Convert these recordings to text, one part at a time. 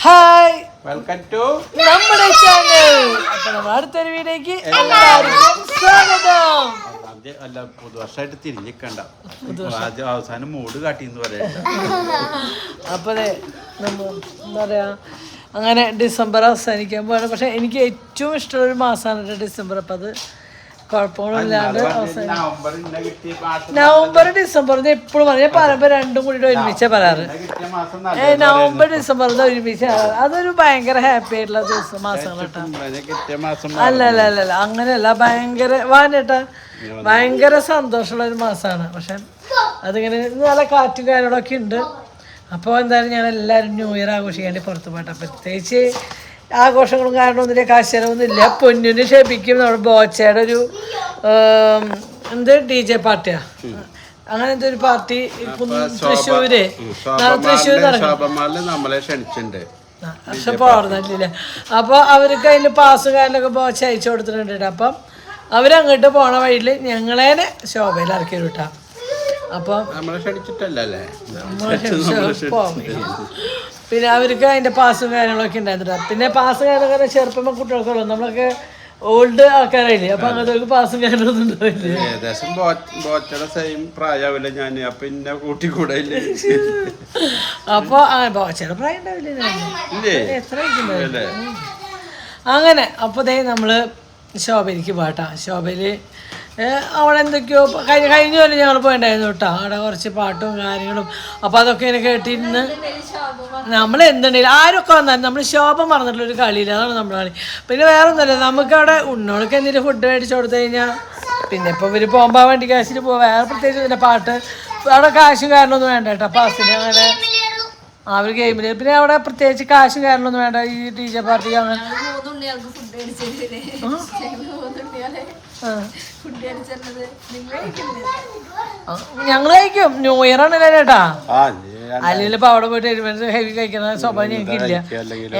Hi welcome to നമ്മുടെ channel അപ്പൊ നമ്മൾ അടുത്തൊരു വീഡിയോക്ക് എല്ലാവർക്കും സ്വാഗതം. അല്ല പുതുവർഷമായിട്ട് തിരിഞ്ഞിക്കണ്ട. ആദ്യം അവസാനം മൂട് കാട്ടിന്ന് പറയണ്ട നമ്മൾ എന്താ പറയാ അങ്ങനെ ഡിസംബർ അവസാനിക്കാൻ പോവാണ്. പക്ഷെ എനിക്ക് ഏറ്റവും ഇഷ്ടമുള്ള ഒരു മാസമാണ് ഡിസംബർ. അപ്പം അത് കുഴപ്പങ്ങളില്ലാണ്ട് നവംബർ ഡിസംബർ എപ്പോഴും പറയും ഞാൻ പറയുമ്പോൾ രണ്ടും കൂടി ഒരുമിച്ചാ പറയാറ്. നവംബർ ഡിസംബർ ഒരുമിച്ച് അതൊരു ഭയങ്കര ഹാപ്പി ആയിട്ടുള്ള ദിവസം മാസങ്ങൾ അല്ല അല്ല അല്ല അല്ല. അങ്ങനെയല്ല ഭയങ്കര വാനേട്ടാ ഭയങ്കര സന്തോഷമുള്ള ഒരു മാസമാണ് പക്ഷെ അതിങ്ങനെ നല്ല കാറ്റും കാര്യങ്ങളൊക്കെ ഉണ്ട്. അപ്പോൾ എന്തായാലും ഞാൻ എല്ലാവരും ന്യൂ ഇയർ ആഘോഷിക്കാൻ വേണ്ടി പുറത്ത് പോയിട്ട് പ്രത്യേകിച്ച് ആഘോഷങ്ങളും കാരണം ഒന്നിലെ കാശ് ചെലവൊന്നുമില്ല പൊന്നിന് ക്ഷേപിക്കും. നമ്മുടെ ബോച്ചയുടെ ഒരു എന്ത് ഡി ജെ പാർട്ടിയാ? അങ്ങനെ എന്തൊരു പാർട്ടി തൃശ്ശൂര്. തൃശ്ശൂർ നമ്മളെ ക്ഷണിച്ചിട്ടുണ്ട്. പക്ഷെ പോർന്നില്ല അപ്പോൾ അവർക്ക് അതിന് പാസും കാര്യങ്ങളൊക്കെ ബോച്ച അയച്ചു കൊടുത്തിട്ടുണ്ട് ട്ടോ. അപ്പം അവരങ്ങോട്ട് പോണ വഴിയിൽ ഞങ്ങളേനെ ശോഭയിൽ ഇറക്കി വിട്ടാ അപ്പം നമ്മളെ ക്ഷണിച്ചിട്ടല്ലേ പിന്നെ അവർക്ക് അതിന്റെ പാസും കാര്യങ്ങളൊക്കെ ഉണ്ടായിരുന്നു പിന്നെ പാസ് കാര്യങ്ങളൊക്കെ ചെറുപ്പം കുട്ടികൾക്കുള്ളൂ. നമ്മളൊക്കെ ഓൾഡ് ആൾക്കാരായില്ലേ? അപ്പൊ അങ്ങനത്തെ പാസും കാര്യങ്ങളൊന്നും ഉണ്ടാവില്ലേ? ഏകദേശം ബോച്ചയുടെ സെയിം പ്രായാവില്ല ഞാൻ. അപ്പൊ ഇന്ന കൂട്ടി കൂടെ ആ ബോച്ചയുടെ പ്രായം ഉണ്ടാവില്ലേ എത്ര? അങ്ങനെ അപ്പൊ ദേ നമ്മൾ ശോഭയിലേക്ക് പോട്ടാ ശോഭയിൽ അവിടെ എന്തൊക്കെയോ കഴിഞ്ഞ കഴിഞ്ഞ പോലെ ഞങ്ങൾ പോയിണ്ടായിരുന്നു കേട്ടോ. അവിടെ കുറച്ച് പാട്ടും കാര്യങ്ങളും. അപ്പോൾ അതൊക്കെ ഇങ്ങനെ കേട്ടിരുന്ന് നമ്മൾ എന്തുണ്ടെങ്കിലും ആരൊക്കെ വന്നാലും നമ്മൾ ശോഭം പറഞ്ഞിട്ടുള്ള ഒരു കളിയില്ല അതാണ് നമ്മുടെ കളി. പിന്നെ വേറെ ഒന്നുമില്ല നമുക്ക് അവിടെ ഉണ്ണോൾക്ക് എന്തെങ്കിലും ഫുഡ് മേടിച്ചു കൊടുത്തു കഴിഞ്ഞാൽ പിന്നെ ഇപ്പോൾ ഇവർ പോകുമ്പോൾ വേണ്ടി കാശിന് പോവാ. വേറെ പ്രത്യേകിച്ച് പിന്നെ പാട്ട് അവിടെ കാശും കാരണമൊന്നും വേണ്ട കേട്ടോ. പാസിന് അങ്ങനെ ആ ഒരു ഗെയിമിൽ പിന്നെ അവിടെ പ്രത്യേകിച്ച് കാശും കാരണമൊന്നും വേണ്ട. ഈ ടീച്ചർ പാർട്ടി അങ്ങനെ ഞങ്ങൾ കഴിക്കും. ന്യൂ ഇയർ ആണല്ലേ ചേട്ടാ? അല്ലെങ്കിൽ ഇപ്പൊ അവിടെ പോയിട്ട് ഹെവി കഴിക്കുന്ന സ്വഭാവം അല്ലെങ്കിൽ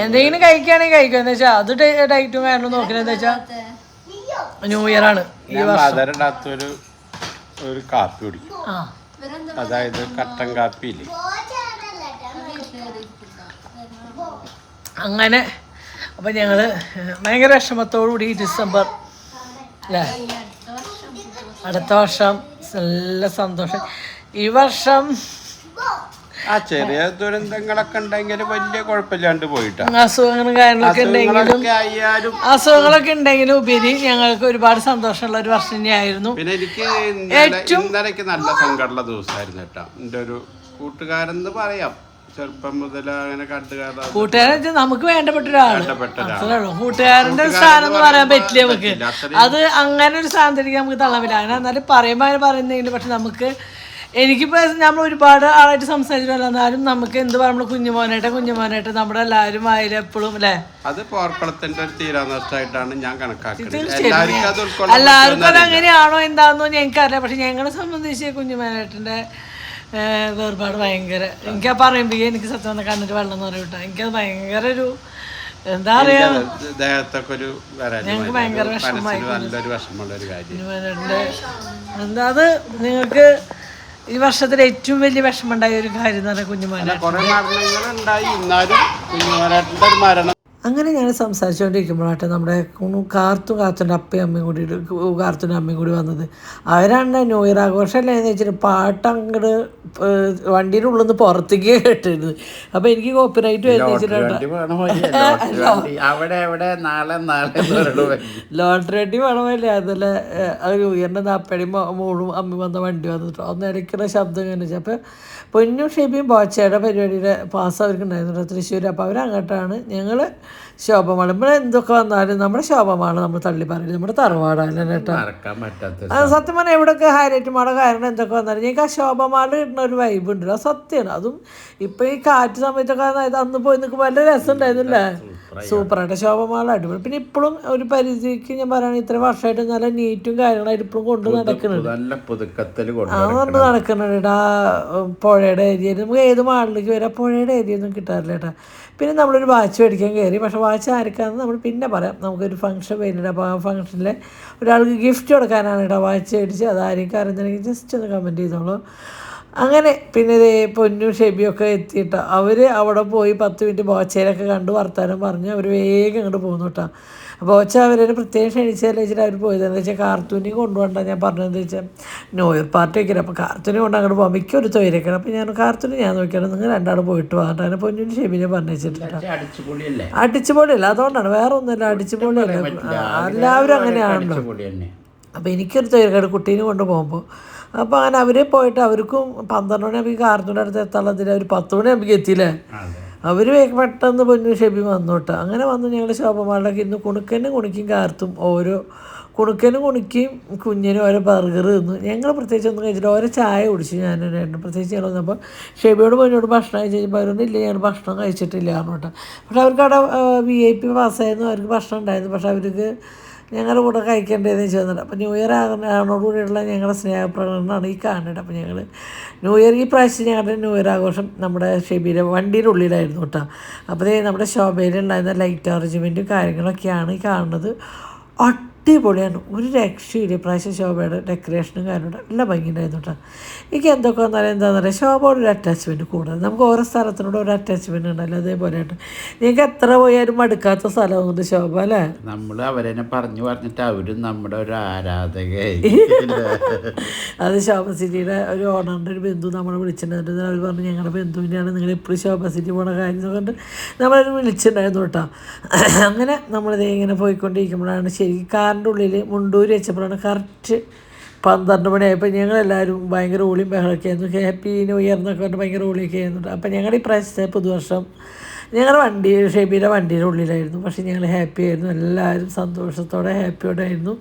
എന്തെങ്കിലും കഴിക്കുകയാണെങ്കിൽ കഴിക്കും. എന്താ വെച്ചാൽ അത് ഡയറ്റും കാരണം നോക്കുന്നത് എന്താ വെച്ചാ ന്യൂ ഇയർ ആണ്. ഈ വർഷം. ഒരു കാപ്പി കുടിക്കും. അതായത് കട്ടൻ കാപ്പിയില്ലേ? അങ്ങനെ. അപ്പൊ ഞങ്ങൾ ഭയങ്കര വിഷമത്തോടു കൂടി ഡിസംബർ അല്ലേ? അടുത്ത വർഷം നല്ല സന്തോഷം. ഈ വർഷം ആ ചെറിയ ദുരന്തങ്ങളൊക്കെ ഉണ്ടെങ്കിൽ വലിയ കുഴപ്പമില്ലാണ്ട് പോയിട്ടാ. അസുഖങ്ങളും കാര്യങ്ങളൊക്കെ ഉണ്ടെങ്കിലും അസുഖങ്ങളൊക്കെ ഉണ്ടെങ്കിലും ഉപരി ഞങ്ങൾക്ക് ഒരുപാട് സന്തോഷമുള്ള ഒരു വർഷം തന്നെയായിരുന്നു. പിന്നെ എനിക്ക് ഇന്നലെ നല്ല സങ്കടമുള്ള ദിവസമായിരുന്നു കേട്ടോ. എന്റെ ഒരു കൂട്ടുകാരെന്ന് പറയാം. ചെറുപ്പം മുതൽ അങ്ങനെ കണ്ടുകാരാ കൂട്ടുകാരൻ നമുക്ക് വേണ്ടപ്പെട്ട കൂട്ടുകാരന്റെ ഒരു സ്ഥാനം എന്ന് പറയാൻ പറ്റില്ല നമുക്ക്. പറ്റില്ല. അത് അങ്ങനെ ഒരു സ്ഥാനത്തേക്ക് നമുക്ക് തള്ളാൻ പറ്റില്ല അങ്ങനെ എന്നാലും പറയുമ്പോൾ അങ്ങനെ പറയുന്നെങ്കിലും പക്ഷെ നമുക്ക് എനിക്കിപ്പോൾ നമ്മൾ ഒരുപാട് ആളായിട്ട് സംസാരിച്ചല്ലോ എന്നാലും നമുക്ക് എന്ത് പറയാം? നമ്മൾ കുഞ്ഞുമോനായിട്ട് കുഞ്ഞുമോനായിട്ട് നമ്മുടെ എല്ലാവരും ആയാലും എപ്പോഴും അല്ലേ? അത് പോർപ്പളത്തിന്റെ ഒരു തീരാനഷ്ടമായിട്ടാണ് ഞാൻ കണക്കാക്കുന്നത്. എല്ലാവർക്കും അത് ഉൾക്കൊള്ളാൻ എല്ലാവർക്കും അത് അങ്ങനെയാണോ എന്താണെന്നോ ഞങ്ങൾക്കറിയാം. പക്ഷെ ഞങ്ങളെ സംബന്ധിച്ച് കുഞ്ഞുമേനായിട്ടിന്റെ വേർപാട് ഭയങ്കര. എനിക്ക് പറയുമ്പോൾ എനിക്ക് സത്യം വന്ന കണ്ണിട്ട് വെള്ളം എന്ന് പറയൂട്ടോ എനിക്കത് ഭയങ്കര ഒരു എന്താ പറയാ? ഞങ്ങൾക്ക് ഭയങ്കര എന്താ അത് നിങ്ങൾക്ക് ഈ വർഷത്തിൽ ഏറ്റവും വലിയ വിഷമമുണ്ടായ ഒരു കാര്യം എന്ന് പറഞ്ഞാൽ കുഞ്ഞുമേന. അങ്ങനെ ഞാൻ സംസാരിച്ചുകൊണ്ടിരിക്കുമ്പോഴാട്ടെ നമ്മുടെ കാർത്തു കാർത്തും കാർത്തുന്റെ അപ്പയും അമ്മയും കൂടി കാർത്തുന്റെ അമ്മയും കൂടി വന്നത്. അവരാണ് ന്യൂ ഇയർ ആഘോഷമല്ലേ എന്ന് വെച്ചിട്ട് പാട്ട് അങ്ങോട്ട് വണ്ടിയുടെ ഉള്ളിൽ നിന്ന് പുറത്തേക്ക് കേട്ടിരുന്നത്. അപ്പം എനിക്ക് വണ്ടി വേണം ലോട്ടറി വണ്ടി. വേണമല്ലേ അതല്ല ന്യൂ ഇയറിന്റെ നാപ്പടി മോളും അമ്മയും വന്ന വണ്ടി വന്നിട്ട്. അന്ന് ഇടയ്ക്കുള്ള ശബ്ദം വെച്ചാൽ അപ്പോൾ പൊന്നും ഷേബിയും ബോച്ചയുടെ പരിപാടിയുടെ പാസ് അവർക്കുണ്ടായിരുന്നു തൃശ്ശൂർ അപ്പോൾ അവരങ്ങോട്ടാണ് ഞങ്ങൾ ശോഭമാണ് ഇവിടെ എന്തൊക്കെ വന്നാലും നമ്മുടെ ശോഭമാണ് നമ്മൾ തള്ളി പറയില്ല നമ്മുടെ തറവാടാണ് കേട്ടോ. സത്യം പറഞ്ഞാൽ എവിടെയൊക്കെ ഹൈലൈറ്റ് മാട കാരണം എന്തൊക്കെ വന്നാലും ഞങ്ങൾക്ക് ആ ശോഭമാട് കിട്ടുന്ന ഒരു വൈബ് ഉണ്ടല്ലോ. സത്യമാണ് അതും ഇപ്പം ഈ കാറ്റ് സമയത്തൊക്കെ അന്ന് പോയി നിൽക്കുമ്പോൾ നല്ല രസം ഉണ്ടായിരുന്നില്ലേ? സൂപ്പറായിട്ട്. ശോഭമാള അടിപൊളി. പിന്നെ ഇപ്പോഴും ഒരു പരിധിക്ക് ഞാൻ പറയുകയാണെങ്കിൽ ഇത്ര വർഷമായിട്ട് നല്ല നീറ്റും കാര്യങ്ങളായിട്ട് ഇപ്പോഴും കൊണ്ട് നടക്കുന്നുണ്ട് നല്ല പുതുക്കത്തിൽ കൊണ്ട് നടക്കുന്നുണ്ട് ആ പുഴയുടെ ഏരിയയിൽ നമുക്ക് ഏത് മാളിലേക്ക് വരാം പുഴയുടെ ഏരിയ ഒന്നും കിട്ടാറില്ല കേട്ടാ. പിന്നെ നമ്മളൊരു വാച്ച് മേടിക്കാൻ കയറി. പക്ഷെ വാച്ച് ആർക്കാന്ന് നമ്മൾ പിന്നെ പറയാം. നമുക്കൊരു ഫംഗ്ഷൻ വരുന്നുണ്ട്. അപ്പോൾ ആ ഫംഗ്ഷനിൽ ഒരാൾക്ക് ഗിഫ്റ്റ് കൊടുക്കാനാണ് കേട്ടോ വാച്ച് മേടിച്ച് അത് ആരെയും അറിഞ്ഞിട്ടുണ്ടെങ്കിൽ ജസ്റ്റ് ഒന്ന് കമന്റ് ചെയ്തോളൂ. അങ്ങനെ പിന്നെ ഇതേ പൊന്നും ഷെബിയൊക്കെ എത്തിയിട്ട് അവർ അവിടെ പോയി പത്ത് മിനിറ്റ് ബോച്ചയിലൊക്കെ കണ്ട് വർത്താനം പറഞ്ഞ് അവർ വേഗം അങ്ങോട്ട് പോകുന്നു കേട്ടോ ബോച്ച അവരെ പ്രത്യേകം ക്ഷണിച്ചതല്ലേ വെച്ചിട്ട് അവർ പോയത്? എന്താ വെച്ചാൽ കാർത്തൂനി കൊണ്ടുപോകണ്ട ഞാൻ പറഞ്ഞതെന്ന് വെച്ചാൽ നോയർ ഇയർ പാർട്ടി വയ്ക്കണം അപ്പോൾ കാർത്തൂനി കൊണ്ട് അങ്ങോട്ട് പോകാം മിക്ക ഒരു തൊഴിലേക്കണം അപ്പോൾ ഞാൻ കാർത്തൂനി ഞാൻ നോക്കിയാണ് നിങ്ങൾ രണ്ടാളും പോയിട്ട് പോകാൻ അങ്ങനെ പൊന്നും ഷെബിനെ പറഞ്ഞു വെച്ചിട്ടുണ്ട് അടിച്ചുപൊളിയല്ലേ? അതുകൊണ്ടാണ്. വേറെ ഒന്നുമില്ല അടിച്ചുപൊളിയല്ല. എല്ലാവരും അങ്ങനെയാണല്ലോ. അപ്പോൾ എനിക്കൊരു തൊഴിൽക്കേട് കുട്ടീനെ കൊണ്ട് പോകുമ്പോൾ അപ്പോൾ അങ്ങനെ അവർ പോയിട്ട് അവർക്കും പന്ത്രണ്ട് മണിയാകുമ്പോൾ കാർത്തൂന്റെ അടുത്ത് എത്താനുള്ളതിൽ അവർ പത്ത് മണിയാകുമ്പോൾ എത്തിയില്ലേ? അവർ അവർ പെട്ടെന്ന് പൊന്നു ഷെബി വന്നോട്ടെ അങ്ങനെ വന്ന് ഞങ്ങൾ ശോഭമാളിലൊക്കെ ഇന്ന് കുണുക്കനും കുണിക്കും കാർത്തും ഓരോ കുണുക്കനും കുണിക്കും കുഞ്ഞിനും ഓരോ ബർഗർ തിന്നു. ഞങ്ങൾ പ്രത്യേകിച്ച് ഒന്നും കഴിച്ചിട്ട് ഓരോ ചായ കുടിച്ചു ഞാൻ രണ്ടും. പ്രത്യേകിച്ച് ഞങ്ങൾ വന്നപ്പോൾ ഷെബിയോട് പൊന്നോട് ഭക്ഷണം കഴിച്ച് കഴിഞ്ഞപ്പോൾ അവരൊന്നും ഇല്ല ഞാൻ ഭക്ഷണം കഴിച്ചിട്ടില്ല പറഞ്ഞോട്ടെ. പക്ഷെ അവർക്ക് അവിടെ വി ഐ പി പാസ്സായിരുന്നു അവർക്ക് ഭക്ഷണം ഉണ്ടായിരുന്നു. പക്ഷെ അവർക്ക് ഞങ്ങളുടെ കൂടെ കഴിക്കേണ്ടതെന്ന് ചോദിച്ചിട്ടുണ്ട്. അപ്പോൾ ന്യൂ ഇയർ ആകണോടുകൂടിയുള്ള ഞങ്ങളുടെ സ്നേഹപ്രകടനമാണ് ഈ കാണുന്നത് അപ്പോൾ ഞങ്ങൾ ന്യൂ ഇയർ ഈ പ്രാവശ്യം ഞങ്ങളുടെ ന്യൂ ഇയർ ആഘോഷം നമ്മുടെ ഷെബിയുടെ വണ്ടിയുടെ ഉള്ളിലായിരുന്നു കേട്ടോ. അപ്പോൾ നമ്മുടെ ശോഭയിലുണ്ടായിരുന്ന ലൈറ്റ് അറേഞ്ച്മെന്റും കാര്യങ്ങളൊക്കെയാണ് ഈ കാണുന്നത്. അടിപൊളിയാണ്. ഒരു രക്ഷയില്ല. പ്രാവശ്യം ശോഭയുടെ ഡെക്കറേഷനും കാര്യങ്ങളും നല്ല ഭംഗിയുണ്ടായിരുന്നു കേട്ടോ. എനിക്ക് എന്തൊക്കെ വന്നാലും എന്താണെന്ന് പറയുക ശോഭയോട് ഒരു അറ്റാച്ച്മെന്റ് കൂടുതൽ. നമുക്ക് ഓരോ സ്ഥലത്തിനോട് ഒരു അറ്റാച്ച്മെന്റ് ഉണ്ടല്ലോ അതേപോലെ നിങ്ങൾക്ക് എത്ര പോയാലും മടുക്കാത്ത സ്ഥലമുണ്ട് ശോഭ അല്ലേ? നമ്മൾ അവരെന്നെ പറഞ്ഞു പറഞ്ഞിട്ട് അവരും നമ്മുടെ ഒരു ആരാധകയായി. അത് ശോഭ സിറ്റിയുടെ ഒരു ഓണറിന്റെ ഒരു ബന്ധു നമ്മളെ വിളിച്ചിട്ടുണ്ടായിരുന്നു. അവർ പറഞ്ഞു ഞങ്ങളുടെ ബന്ധുവിന്റെയാണ് നിങ്ങൾ എപ്പോഴും ശോഭ സിറ്റി പോണ കാര്യം കൊണ്ട് നമ്മളത് വിളിച്ചിട്ടുണ്ടായിരുന്നു കേട്ടോ. അങ്ങനെ നമ്മളിത് ഇങ്ങനെ പോയിക്കൊണ്ടിരിക്കുമ്പോഴാണ് ശരി കാറിന്റെ ഉള്ളിൽ മുണ്ടൂര് വെച്ചപ്പോഴാണ് കറക്റ്റ് പന്ത്രണ്ട് മണിയായപ്പോൾ ഞങ്ങളെല്ലാവരും ഭയങ്കര ഓളിയും ബഹളമൊക്കെ ആയിരുന്നു. ഹാപ്പി ന്യൂ ഇയർ എന്നൊക്കെ പറഞ്ഞിട്ട് ഭയങ്കര ഓളിയൊക്കെ ആയിരുന്നു. അപ്പോൾ ഞങ്ങളുടെ ഈ പ്രാവശ്യത്തെ പുതുവർഷം ഞങ്ങളുടെ വണ്ടി ഷെബിയുടെ വണ്ടിയുടെ ഉള്ളിലായിരുന്നു. പക്ഷേ ഞങ്ങൾ ഹാപ്പി ആയിരുന്നു. എല്ലാവരും സന്തോഷത്തോടെ ഹാപ്പിയോടെ ആയിരുന്നു.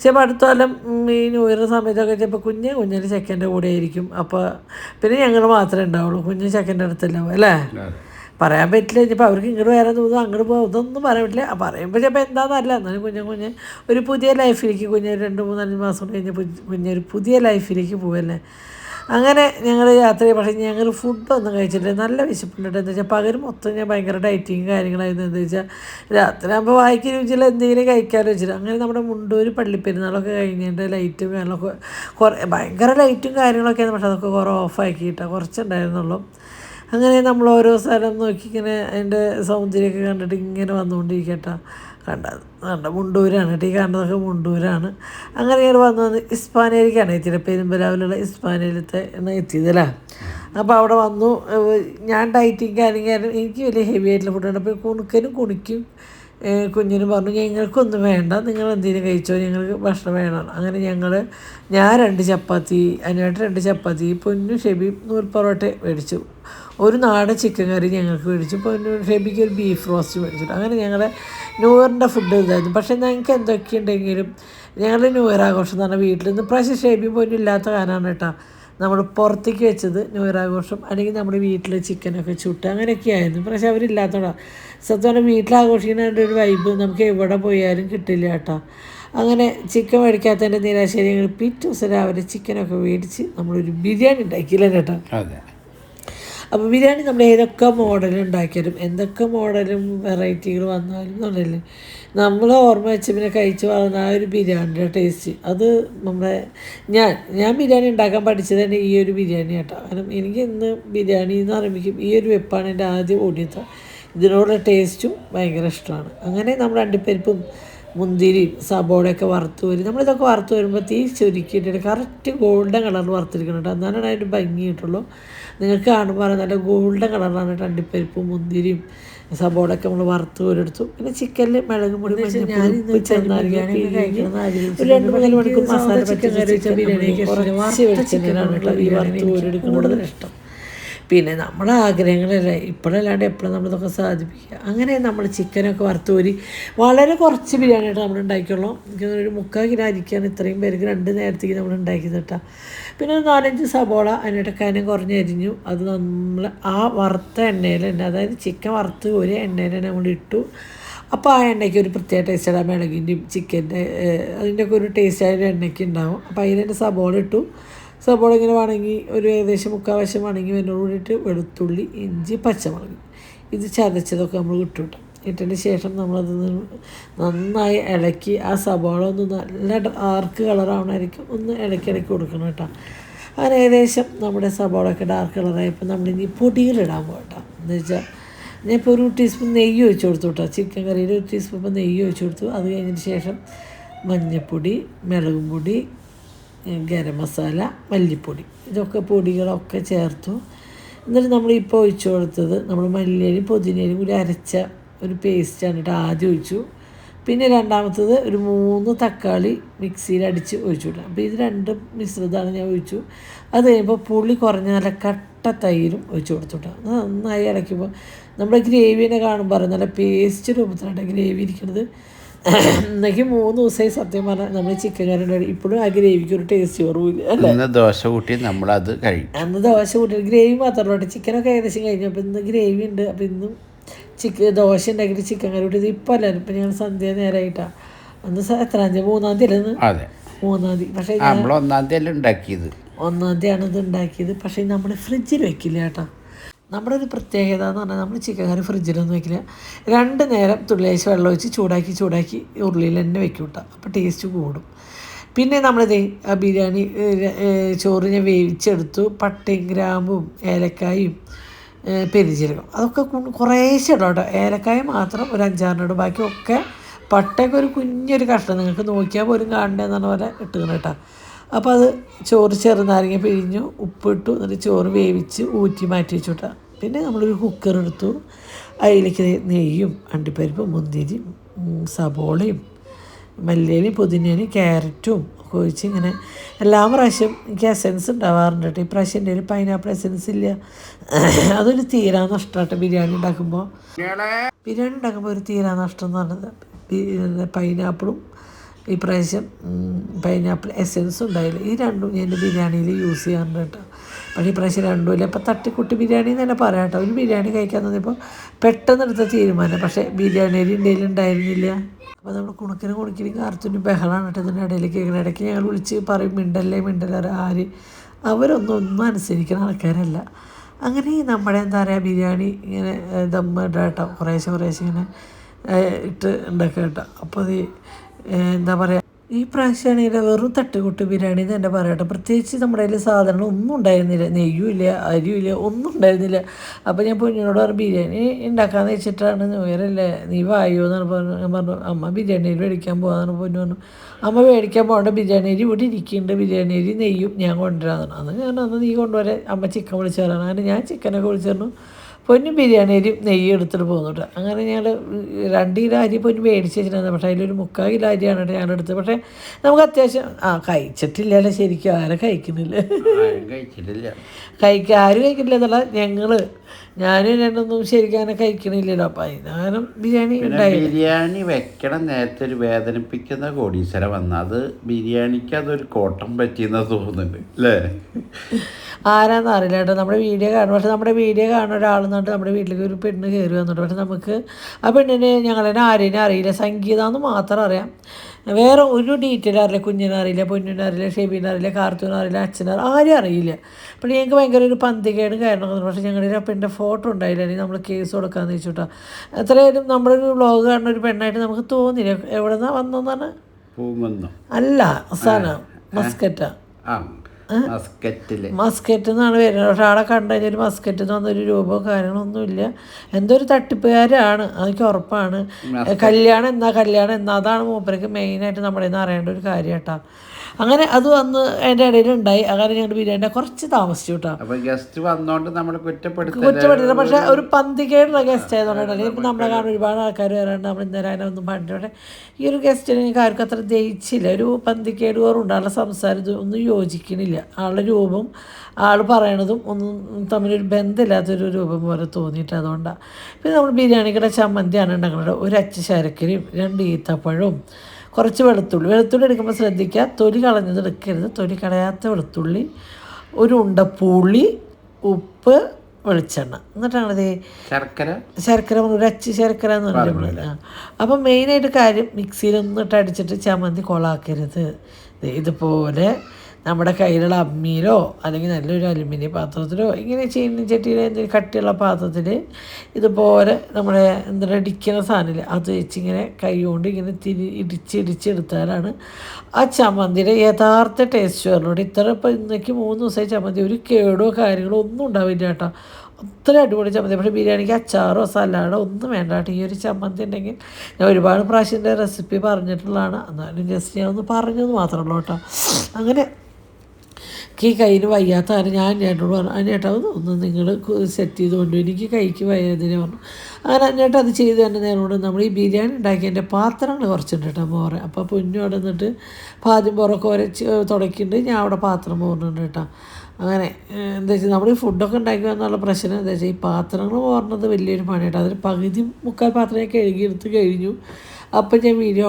ചിലപ്പോൾ അടുത്ത കൊല്ലം ഉം, ഈ ന്യൂ ഇയർ സമയത്തൊക്കെ ചിലപ്പോൾ കുഞ്ഞ് കുഞ്ഞിന്റെ ചെക്കന്റെ കൂടെ ആയിരിക്കും. അപ്പോൾ പിന്നെ ഞങ്ങൾ മാത്രമേ ഉണ്ടാവുള്ളൂ. കുഞ്ഞ് ചെക്കന്റെ അടുത്തല്ലേ അല്ലേ? പറയാൻ പറ്റില്ല ഇനിയിപ്പോൾ അവർക്ക് ഇങ്ങോട്ട് വരാൻ തോന്നുന്നു അങ്ങോട്ട് പോകും ഇതൊന്നും പറയാൻ പറ്റില്ല. ആ പറയുമ്പോൾ ചിലപ്പോൾ എന്താണെന്നല്ല എന്നാലും കുഞ്ഞു കുഞ്ഞ് ഒരു പുതിയ ലൈഫിലേക്ക് കുഞ്ഞ് ഒരു രണ്ട് മൂന്നാൽ മാസം കഴിഞ്ഞ് കുഞ്ഞൊരു പുതിയ ലൈഫിലേക്ക് പോവല്ലേ? അങ്ങനെ ഞങ്ങൾ യാത്ര പക്ഷേ ഞങ്ങൾ ഫുഡൊന്നും കഴിച്ചിട്ടില്ല. നല്ല വിശപ്പുണ്ട് എന്താ വെച്ചാൽ പകരം മൊത്തം ഞാൻ ഭയങ്കര ഡയറ്റിങ് കാര്യങ്ങളായിരുന്നു. എന്താ വെച്ചാൽ രാത്രി ആകുമ്പോൾ വായിക്ക് രുചിയിൽ എന്തെങ്കിലും കഴിക്കാമല്ലോ വെച്ചിട്ട്. അങ്ങനെ നമ്മുടെ മുണ്ടൂർ പള്ളിപ്പെരുന്നാളൊക്കെ കഴിഞ്ഞിട്ട് ലൈറ്റും കാര്യങ്ങളൊക്കെ കുറേ ഭയങ്കര ലൈറ്റും കാര്യങ്ങളൊക്കെയാണ് പക്ഷേ അതൊക്കെ കുറേ ഓഫാക്കിയിട്ടാണ് കുറച്ചുണ്ടായിരുന്നുള്ളൂ അങ്ങനെ നമ്മൾ ഓരോ സ്ഥലം നോക്കി ഇങ്ങനെ അതിന്റെ സൗന്ദര്യമൊക്കെ കണ്ടിട്ട് ഇങ്ങനെ വന്നുകൊണ്ടിരിക്കട്ട. കണ്ടത് കണ്ട മുണ്ടൂരാണ് ടീ ഈ കാണുന്നതൊക്കെ മുണ്ടൂരാണ്. അങ്ങനെ ഇങ്ങനെ വന്നു വന്ന് ഇസ്പാനയിലേക്കാണ് എത്തിയത്. പെരുമ്പലാവിലുള്ള ഇസ്പാനയിലത്തെ എത്തിയതല്ലേ അപ്പോൾ അവിടെ വന്നു. ഞാൻ ഡയറ്റിങ് കാര്യം കാര്യം എനിക്ക് വലിയ ഹെവി ആയിട്ടുള്ള ഫുഡാണ് അപ്പോൾ കുണുക്കനും കുണിക്കും കുഞ്ഞിനും പറഞ്ഞു ഞങ്ങൾക്കൊന്നും വേണ്ട. നിങ്ങൾ എന്തെങ്കിലും കഴിച്ചോ? ഞങ്ങൾക്ക് ഭക്ഷണം വേണം. അങ്ങനെ ഞങ്ങൾ ഞാൻ രണ്ട് ചപ്പാത്തി അതിനായിട്ട് രണ്ട് ചപ്പാത്തി പൊന്നു ഷെബി നൂൽ പൊറോട്ട മേടിച്ചു. ഒരു നാടൻ ചിക്കൻ കറി ഞങ്ങൾക്ക് മേടിച്ചു. പൊന്നു ഷെബിക്ക് ഒരു ബീഫ് റോസ്റ്റ് മേടിച്ചിട്ട് അങ്ങനെ ഞങ്ങളുടെ ന്യൂ ഇയറിന്റെ ഫുഡ് ഇതായിരുന്നു. പക്ഷേ ഞങ്ങൾക്ക് എന്തൊക്കെയുണ്ടെങ്കിലും ഞങ്ങളുടെ ന്യൂ ആഘോഷം എന്ന് പറഞ്ഞാൽ വീട്ടിൽ നിന്ന് പ്രാവശ്യം ഷെബി പൊന്നു ഇല്ലാത്ത കാരണമാണ് കേട്ടോ. നമ്മൾ പുറത്തേക്ക് വെച്ചത് ന്യൂ അല്ലെങ്കിൽ നമ്മുടെ വീട്ടിൽ ചിക്കനൊക്കെ ചുട്ട് അങ്ങനെയൊക്കെ ആയിരുന്നു. പക്ഷേ അവരില്ലാത്തതാണ് സത്യം പറഞ്ഞാൽ വീട്ടിൽ ആഘോഷിക്കുന്നതിന്റെ ഒരു വൈബ് നമുക്ക് എവിടെ പോയാലും കിട്ടില്ല കേട്ടോ. അങ്ങനെ ചിക്കൻ മേടിക്കാത്തതിന്റെ നിരാശരി ഞങ്ങൾ പിറ്റേ ദിവസം രാവിലെ ചിക്കനൊക്കെ മേടിച്ച് നമ്മളൊരു ബിരിയാണി ഉണ്ടാക്കിയില്ല കേട്ടോ. അതെ. അപ്പോൾ ബിരിയാണി നമ്മൾ ഏതൊക്കെ മോഡൽ ഉണ്ടാക്കിയാലും എന്തൊക്കെ മോഡലും വെറൈറ്റികൾ വന്നാലും എന്നുള്ളതല്ലേ നമ്മൾ ഓർമ്മ വെച്ച് പിന്നെ കഴിച്ച് വളർന്ന ആ ഒരു ബിരിയാണിയുടെ ടേസ്റ്റ് അത് നമ്മുടെ ഞാൻ ഞാൻ ബിരിയാണി ഉണ്ടാക്കാൻ പഠിച്ചത് തന്നെ ഈ ഒരു ബിരിയാണി കേട്ടോ കാരണം എനിക്ക് ഇന്ന് ബിരിയാണി എന്ന് പറയുമ്പോഴേക്കും ഈ ഒരു വെപ്പാണ് എന്റെ ആദ്യം ഓടിയത്. ഇതിനോടുള്ള ടേസ്റ്റും ഭയങ്കര ഇഷ്ടമാണ്. അങ്ങനെ നമ്മൾ അണ്ടിപ്പരിപ്പും മുന്തിരിയും സബോളയൊക്കെ വറുത്ത് വരും നമ്മളിതൊക്കെ വറുത്ത് വരുമ്പോൾ തീ ചുരുക്കിയിട്ട് കറക്റ്റ് ഗോൾഡൻ കളറിൽ വറുത്തിരിക്കണം കേട്ടോ എന്നാലാണ് അതിന്റെ ഭംഗി കിട്ടുള്ളൂ. നിങ്ങൾക്ക് കാണുമ്പോൾ നല്ല ഗോൾഡൻ കളറിലാണ് അണ്ടിപ്പരിപ്പും മുന്തിരിയും സബോളൊക്കെ നമ്മൾ വറുത്ത് ഒരെടുത്തു പിന്നെ ചിക്കനിൽ മുളക് പൊടി മഞ്ഞപ്പൊടി ഒരു രണ്ട് മൂന്ന് മണിക്കൂർ മസാല പറ്റി ബിരിയാണി കുറച്ച് വെളിച്ചെണ്ണയിലാണ് കേട്ടോ ഈ വറുത്ത് കൂടുതൽ ഇഷ്ടം. പിന്നെ നമ്മുടെ ആഗ്രഹങ്ങളല്ലേ ഇപ്പോഴല്ലാണ്ട് എപ്പോഴും നമ്മളിതൊക്കെ സാധിപ്പിക്കുക. അങ്ങനെ നമ്മൾ ചിക്കനൊക്കെ വറുത്ത് കോരി വളരെ കുറച്ച് ബിരിയാണിയായിട്ട് നമ്മൾ ഉണ്ടാക്കിയുള്ളൂ ഒരു മുക്കാൽ കിലോ അരിക്കാണ് ഇത്രയും പേർക്ക് രണ്ട് നേരത്തേക്ക് നമ്മൾ ഉണ്ടാക്കിയത് കേട്ടോ. പിന്നെ ഒരു നാലഞ്ച് സബോള അതിനിടക്കാനും കനം കുറഞ്ഞ് അരിഞ്ഞു. അത് നമ്മൾ ആ വറുത്ത എണ്ണയിൽ തന്നെ അതായത് ചിക്കൻ വറുത്ത് ഒരു എണ്ണയിൽ തന്നെ നമ്മൾ ഇട്ടു. അപ്പോൾ ആ എണ്ണയ്ക്ക് ഒരു പ്രത്യേക ടേസ്റ്റ് ആ മിളകിന്റെയും ചിക്കന്റെ അതിന്റെയൊക്കെ ഒരു ടേസ്റ്റ് ആയൊരു എണ്ണയ്ക്ക് ഉണ്ടാവും. അപ്പോൾ അതിൽ തന്നെ സബോള ഇട്ടു. സബോള ഇങ്ങനെ വണങ്ങി ഒരു ഏകദേശം മുക്കാൽ വശം വണങ്ങി വരുന്നതോട് കൂടിയിട്ട് വെളുത്തുള്ളി ഇഞ്ചി പച്ചമുളക്. ഇത് ചതച്ചതൊക്കെ നമ്മൾ ഇട്ടുവിട്ടു ഇട്ടതിന് ശേഷം നമ്മളത് നന്നായി ഇളക്കി ആ സബോള ഒന്ന് നല്ല ഡാർക്ക് കളറാവണമായിരിക്കും ഒന്ന് ഇളക്കി ഇളക്കി കൊടുക്കണം കേട്ടോ. അങ്ങനെ ഏകദേശം നമ്മുടെ സബോളൊക്കെ ഡാർക്ക് കളറായപ്പോൾ നമ്മളിനി പൊടികളിടാൻ പോകട്ടോ. എന്ന് വെച്ചാൽ ഞാനിപ്പോൾ ഒരു ടീസ്പൂൺ നെയ്യ് ഒഴിച്ച് കൊടുത്തു കേട്ടോ. ചിക്കൻ കറിയിൽ ഒരു ടീസ്പൂൺ ഇപ്പോൾ നെയ്യ് ഒഴിച്ച് കൊടുത്തു. അത് കഴിഞ്ഞതിന് ശേഷം മഞ്ഞൾപ്പൊടി മുളകും പൊടി ഗരം മസാല മല്ലിപ്പൊടി. ഇതൊക്കെ പൊടികളൊക്കെ ചേർത്തു. എന്നിട്ട് നമ്മളിപ്പോൾ ഒഴിച്ചു കൊടുത്തത് നമ്മൾ മല്ലിയിലും പുതിനയിലും കൂടി അരച്ച ഒരു പേസ്റ്റാണ് കേട്ടോ ആദ്യം ഒഴിച്ചു. പിന്നെ രണ്ടാമത്തത് ഒരു മൂന്ന് തക്കാളി മിക്സിയിൽ അടിച്ച് ഒഴിച്ചു വിടാം അപ്പോൾ ഇത് രണ്ട് മിശ്രിതമാണ് ഞാൻ ഒഴിച്ചു. അത് കഴിയുമ്പോൾ പുളി കുറഞ്ഞ നല്ല കട്ട തൈരും ഒഴിച്ചു കൊടുത്തുവിട്ടാം അത് നന്നായി ഇളക്കുമ്പോൾ നമ്മുടെ ഗ്രേവിനെ കാണുമ്പോൾ അറിയാം നല്ല പേസ്റ്റ് രൂപത്തിലാണ് ഗ്രേവി ഇരിക്കുന്നത് എന്നെങ്കിൽ മൂന്ന് ദിവസമായി സത്യം പറഞ്ഞാൽ നമ്മൾ ചിക്കൻ കറി ഇപ്പോഴും ആ ഗ്രേവിക്ക് ഒരു ടേസ്റ്റ് കുറവില്ല അല്ലേ? ദോശ കൂട്ടി നമ്മളത് കഴിക്കും അന്ന് ദോശ കൂട്ടി. ഗ്രേവി മാത്രമല്ല ചിക്കനൊക്കെ ഏകദേശം കഴിഞ്ഞു. അപ്പോൾ ഇന്ന് ഗ്രേവി ഉണ്ട്. അപ്പോൾ ഇന്നും ചിക്കൻ ദോശ ഉണ്ടാക്കിയിട്ട് ചിക്കൻ കറി വിട്ടത് ഇപ്പോൾ അല്ലായിരുന്നു ഇപ്പം ഞങ്ങൾ സന്ധ്യ നേരമായിട്ടാണ് അന്ന് എത്രാം തീയതി? മൂന്നാം തീയതി അല്ലെന്ന്? മൂന്നാം തീയതി. പക്ഷേ നമ്മൾ ഒന്നാം തീയതി ഉണ്ടാക്കിയത്. ഒന്നാം തീയതിയാണ് ഇത് ഉണ്ടാക്കിയത്. പക്ഷേ നമ്മൾ ഫ്രിഡ്ജിൽ വെക്കില്ല കേട്ടോ. നമ്മുടെ ഒരു പ്രത്യേകത എന്ന് പറഞ്ഞാൽ നമ്മൾ ചിക്കൻ കറി ഫ്രിഡ്ജിലൊന്നും വെക്കില്ല. രണ്ട് നേരം തുള്ളിയാഴ്ച വെള്ളം ഒഴിച്ച് ചൂടാക്കി ചൂടാക്കി ഉരുളിയിൽ തന്നെ വെക്കും കേട്ടോ. അപ്പോൾ ടേസ്റ്റ് കൂടും. പിന്നെ നമ്മളിത് ആ ബിരിയാണി ചോറിനെ ഏഹ്, ചോറ് ഞാൻ വേവിച്ചെടുത്തു. പട്ടയും ഗ്രാമ്പും ഏലക്കായും പെരിഞ്ജീരകം അതൊക്കെ കുറേശ്ശെ ഇടാം കേട്ടോ. ഏലക്കായ മാത്രം ഒരു അഞ്ചാറിനോട് ബാക്കിയൊക്കെ പട്ടയൊക്കെ ഒരു കുഞ്ഞൊരു കഷ്ണം. നിങ്ങൾക്ക് നോക്കിയാൽ പോലും കാണണ്ടെന്ന് പറഞ്ഞ പോലെ ഇട്ടുകണം കേട്ടോ. അപ്പോൾ അത് ചോറ് ചേർന്ന് ചെറുനാരങ്ങ പിഴിഞ്ഞു ഉപ്പിട്ടു എന്നിട്ട് ചോറ് വേവിച്ച് ഊറ്റി മാറ്റി വെച്ചു കേട്ടോ. പിന്നെ നമ്മളൊരു കുക്കർ എടുത്തു. അതിലേക്ക് നെയ്യും അണ്ടിപ്പരിപ്പും മുന്തിരിയും സബോളയും മല്ലിയിലും പുതിനയിലും ക്യാരറ്റും ഒക്കെ ഒഴിച്ച് ഇങ്ങനെ എല്ലാ പ്രാവശ്യം എനിക്ക് എസെൻസ് ഉണ്ടാവാറുണ്ട് കേട്ടോ. ഈ പ്രാവശ്യം എന്റെ ഒരു പൈനാപ്പിൾ എസെൻസ് ഇല്ല. അതൊരു തീരാ നഷ്ടമായിട്ട് ബിരിയാണി ഉണ്ടാക്കുമ്പോൾ ബിരിയാണി? ഉണ്ടാക്കുമ്പോൾ ഒരു തീരാ നഷ്ടം എന്ന് പറഞ്ഞത്. പൈനാപ്പിളും ഈ പ്രാവശ്യം പൈനാപ്പിൾ എസൻസ് ഉണ്ടായില്ല. ഈ രണ്ടും ഞാൻ എന്റെ ബിരിയാണിയിൽ യൂസ് ചെയ്യാറുണ്ട് കേട്ടോ. പക്ഷേ ഈ പ്രാവശ്യം രണ്ടുമില്ല അപ്പോൾ തട്ടിക്കുട്ടി ബിരിയാണി എന്ന് തന്നെ പറയാം കേട്ടോ ഒരു ബിരിയാണി കഴിക്കാൻ തന്നപ്പോൾ പെട്ടെന്ന് എടുത്ത തീരുമാനം. പക്ഷേ ബിരിയാണി അരി എന്റെ ഉണ്ടായിരുന്നില്ല. അപ്പോൾ നമ്മൾ കുണക്കിന് കുണക്കിന് കാർത്തുന്റെ ബഹളാണ് കേട്ടോ ഇതിന്റെ ഇടയിൽ കേൾക്കുന്ന ഇടയ്ക്ക് ഞങ്ങൾ വിളിച്ച് പറയും മിണ്ടല്ലേ മിണ്ടല്ലേ ആര്? അവരൊന്നും ഒന്നും അനുസരിക്കുന്ന ആൾക്കാരല്ല. അങ്ങനെ ഈ നമ്മുടെ എന്താ പറയുക ബിരിയാണി ഇങ്ങനെ ഏഹ്, ദമ്മ് കേട്ടോ. കുറേശ്ശെ കുറേശ്ശെ ഇങ്ങനെ ഇട്ട് ഉണ്ടാക്കുക കേട്ടോ. അപ്പോൾ അത് എന്താ പറയുക ഈ പ്രാവശ്യമാണെങ്കിൽ വെറും തട്ടുകൂട്ട് ബിരിയാണി എന്ന് തന്നെ പറയട്ടെ പ്രത്യേകിച്ച് നമ്മുടെ കയ്യിൽ സാധനം ഒന്നും ഉണ്ടായിരുന്നില്ല. നെയ്യും ഇല്ല അരിയും ഇല്ല ഒന്നും ഉണ്ടായിരുന്നില്ല. അപ്പോൾ ഞാൻ പൊന്നിനോട് പറഞ്ഞു ബിരിയാണി ഉണ്ടാക്കാമെന്ന് വെച്ചിട്ടാണ് ന്യൂ അല്ലേ നീ വായോ എന്നാണ് പറഞ്ഞു ഞാൻ പറഞ്ഞു അമ്മ ബിരിയാണിയിൽ മേടിക്കാൻ പോകാമെന്നാണ് പൊന്നു പറഞ്ഞു. അമ്മ മേടിക്കാൻ പോകേണ്ട ബിരിയാണി അരി ഇവിടെ ഇരിക്കുന്നുണ്ട് ബിരിയാണി അരി നെയ്യും ഞാൻ കൊണ്ടുവരാമെന്നാണ് അന്ന് ഞാൻ അന്ന് നീ കൊണ്ടുവരാൻ അമ്മ ചിക്കൻ വിളിച്ചു തരണം അങ്ങനെ ഞാൻ ചിക്കനൊക്കെ വിളിച്ചു തരണം പൊന്നും ബിരിയാണി അരി നെയ്യ് എടുത്തിട്ട് പോകുന്നുണ്ട് അങ്ങനെ ഞങ്ങൾ രണ്ട് കിലോ അരി പൊന്നു മേടിച്ച് വെച്ചിട്ടുണ്ട്. പക്ഷേ അതിലൊരു മുക്കാൽ കിലോ അരിയാണ് ഞാൻ എടുത്തത്. പക്ഷേ നമുക്ക് അത്യാവശ്യം ആ കഴിച്ചിട്ടില്ലല്ലോ ശരിക്കും. ആരും കഴിക്കുന്നില്ല. കഴിക്കാൻ ആരും കഴിക്കില്ല എന്നല്ല ഞങ്ങൾ ഞാനും രണ്ടൊന്നും ശരിക്കും അങ്ങനെ കഴിക്കണില്ലല്ലോ. അപ്പം അതിനകം ബിരിയാണി പിന്നെ ബിരിയാണി വെക്കണം നേരത്തെ ഒരു വേദനിപ്പിക്കുന്ന കോടീശ്വര വന്ന അത് ബിരിയാണിക്ക് അതൊരു കോട്ടം പറ്റിയെന്ന് തോന്നുന്നുണ്ട്. അല്ലേ ആരാന്ന് അറിയില്ല കേട്ടോ. നമ്മുടെ വീഡിയോ കാണും. പക്ഷെ നമ്മുടെ വീഡിയോ കാണുന്ന ഒരാളെന്നുണ്ട് നമ്മുടെ വീട്ടിലേക്ക് ഒരു പെണ്ണ് കയറി വന്നിട്ട് പക്ഷെ നമുക്ക് ആ പെണ്ണിനെ ഞങ്ങളെ ആരെയും അറിയില്ല. സംഗീതമെന്ന് മാത്രം അറിയാം. വേറെ ഒരു ഡീറ്റെയിൽ അറിയില്ല. കുഞ്ഞിനറിയില്ല പൊന്നിനറിയില്ല പൊന്നിനെ കാർത്തൂനറിയില്ല അച്ഛനറി ആരും അറിയില്ല അപ്പോൾ ഞങ്ങൾക്ക് ഭയങ്കര ഒരു പന്തികേട് കാരണം. പക്ഷേ ഞങ്ങളുടെ ഒരു പെണ്ണിന്റെ ഫോട്ടോ ഉണ്ടായില്ല. അല്ലെങ്കിൽ നമ്മൾ കേസ് കൊടുക്കാമെന്ന് വെച്ചിട്ടാ എത്രയായാലും നമ്മുടെ ഒരു വ്ളോഗ് കാണുന്ന ഒരു പെണ്ണായിട്ട് നമുക്ക് തോന്നില്ല എവിടെ നിന്നാണ് വന്നതെന്നാണ് അല്ല അവസാനം. മസ്കറ്റാ. ആ മസ്കറ്റിൽ മസ്കറ്റ് എന്നാണ് വരുന്നത്. പക്ഷെ ആളെ കണ്ടു കഴിഞ്ഞാൽ ഒരു മസ്കറ്റ് എന്ന് പറഞ്ഞൊരു രൂപമോ കാര്യങ്ങളൊന്നുമില്ല. എന്തോ ഒരു തട്ടിപ്പുകാരാണ്. അതൊക്കെ ഉറപ്പാണ്. കല്യാണം എന്നാ കല്യാണം എന്നാ അതാണ് മൂപ്പരക്ക് മെയിനായിട്ട് നമ്മുടെ നിന്ന് അറിയേണ്ട ഒരു കാര്യം കേട്ടോ അങ്ങനെ അത് വന്ന് അതിന്റെ ഇടയിൽ ഉണ്ടായി അങ്ങനെ ഞങ്ങൾ ബിരിയാണി കുറച്ച് താമസിച്ചു കേട്ടോ. ഗസ്റ്റ് വന്നോണ്ട് നമ്മൾ പക്ഷേ ഒരു പന്തികേടുള്ള ഗസ്റ്റ് ആയതുകൊണ്ടാണ് ഇപ്പൊ നമ്മളെ കാണാൻ ഒരുപാട് ആൾക്കാർ വരാണ്ട് നമ്മൾ ഇന്നലെ അതിനെ ഒന്നും പണ്ടോടെ ഈ ഒരു ഗസ്റ്റിന് എനിക്ക് ആർക്കും അത്ര ദയിച്ചില്ല ഒരു പന്തിക്കേട് കുറവുണ്ട് ആളുടെ സംസാരം ഒന്നും യോജിക്കണില്ല. ആളുടെ രൂപം ആൾ പറയണതും ഒന്നും തമ്മിലൊരു ബന്ധമില്ലാത്തൊരു രൂപം പോലെ തോന്നിയിട്ട് അതുകൊണ്ടാണ് പിന്നെ നമ്മൾ ബിരിയാണിയുടെ ചമ്മന്തിയാണ് ഉണ്ടാക്കുന്നത് ഒരു അച്ചശരക്കരയും രണ്ട് ഈത്തപ്പഴവും കുറച്ച് വെളുത്തുള്ളി. വെളുത്തുള്ളി എടുക്കുമ്പോൾ ശ്രദ്ധിക്കുക തൊലി കളഞ്ഞത് എടുക്കരുത്. തൊലി കളയാത്ത വെളുത്തുള്ളി ഒരു ഉണ്ട പുളി ഉപ്പ് വെളിച്ചെണ്ണ. എന്നിട്ടാണത് ശർക്കര? ശർക്കര ഒരു അച്ച് ശർക്കര എന്ന് പറയുന്നത് അപ്പം മെയിനായിട്ട് കാര്യം മിക്സിയിൽ ഒന്നിട്ട് അടിച്ചിട്ട് ചമ്മന്തി കൊളാക്കരുത്. ഇതുപോലെ നമ്മുടെ കയ്യിലുള്ള അമ്മിയിലോ അല്ലെങ്കിൽ നല്ലൊരു അലുമിനിയം പാത്രത്തിലോ ഇങ്ങനെ ചീനിച്ചട്ടിയിലോ എന്തെങ്കിലും കട്ടിയുള്ള പാത്രത്തിൽ ഇതുപോലെ നമ്മുടെ എന്താ ഇടിക്കുന്ന സാധനമില്ല അത് വെച്ചിങ്ങനെ കൈ കൊണ്ട് ഇങ്ങനെ തിരി ഇടിച്ച് ഇടിച്ചെടുത്താലാണ് ആ ചമ്മന്തിയുടെ യഥാർത്ഥ ടേസ്റ്റ് വരുന്നുണ്ട് ഇത്ര ഇപ്പം ഇന്നേക്ക് മൂന്ന് ദിവസമായി ചമ്മന്തി ഒരു കേടോ കാര്യങ്ങളോ ഒന്നും ഉണ്ടാവില്ല കേട്ടോ. അത്ര അടിപൊളി ചമ്മന്തി. പക്ഷേ ബിരിയാണിക്ക് അച്ചാറോ സലാഡോ ഒന്നും വേണ്ട കേട്ടോ. ഈ ഒരു ചമ്മന്തി ഉണ്ടെങ്കിൽ ഞാൻ ഒരുപാട് പ്രാവശ്യം റെസിപ്പി പറഞ്ഞിട്ടുള്ളതാണ്. എന്നാലും ജസ്റ്റ് ഞാൻ ഒന്ന് പറഞ്ഞത് മാത്രമേ ഉള്ളൂ കേട്ടോ. അങ്ങനെ ഈ കയ്യിൽ വയ്യാത്ത ആരും ഞാൻ ചേട്ടനോട് പറഞ്ഞു ആ ഒന്ന് നിങ്ങൾ സെറ്റ് ചെയ്ത് കൊണ്ടു എനിക്ക് കൈക്ക് വയ്യാതിനെ പറഞ്ഞു. അങ്ങനെ അന്നേട്ട അത് ചെയ്ത് തന്നെ നേരോട് നമ്മൾ ഈ ബിരിയാണി ഉണ്ടാക്കിയതിന്റെ പാത്രങ്ങൾ കുറച്ചുണ്ട് കേട്ടോ മോറെ. അപ്പോൾ പൊന്നു അവിടെ നിന്നിട്ട് പാദ്യം പുറമൊക്കെ ഒരച്ച് തുടക്കിയിട്ട് ഞാൻ അവിടെ പാത്രം പോകുന്നുണ്ട് കേട്ടോ. അങ്ങനെ എന്താ വെച്ചാൽ നമ്മൾ ഈ ഫുഡൊക്കെ ഉണ്ടാക്കുക എന്നുള്ള പ്രശ്നം എന്താ വെച്ചാൽ ഈ പാത്രങ്ങൾ പോരണത് വലിയൊരു പണിയായിട്ട് അതിൽ പകുതി മുക്കാൽ പാത്രം കഴുകിയെടുത്ത് കഴിഞ്ഞു. അപ്പം ഞാൻ വീഡിയോ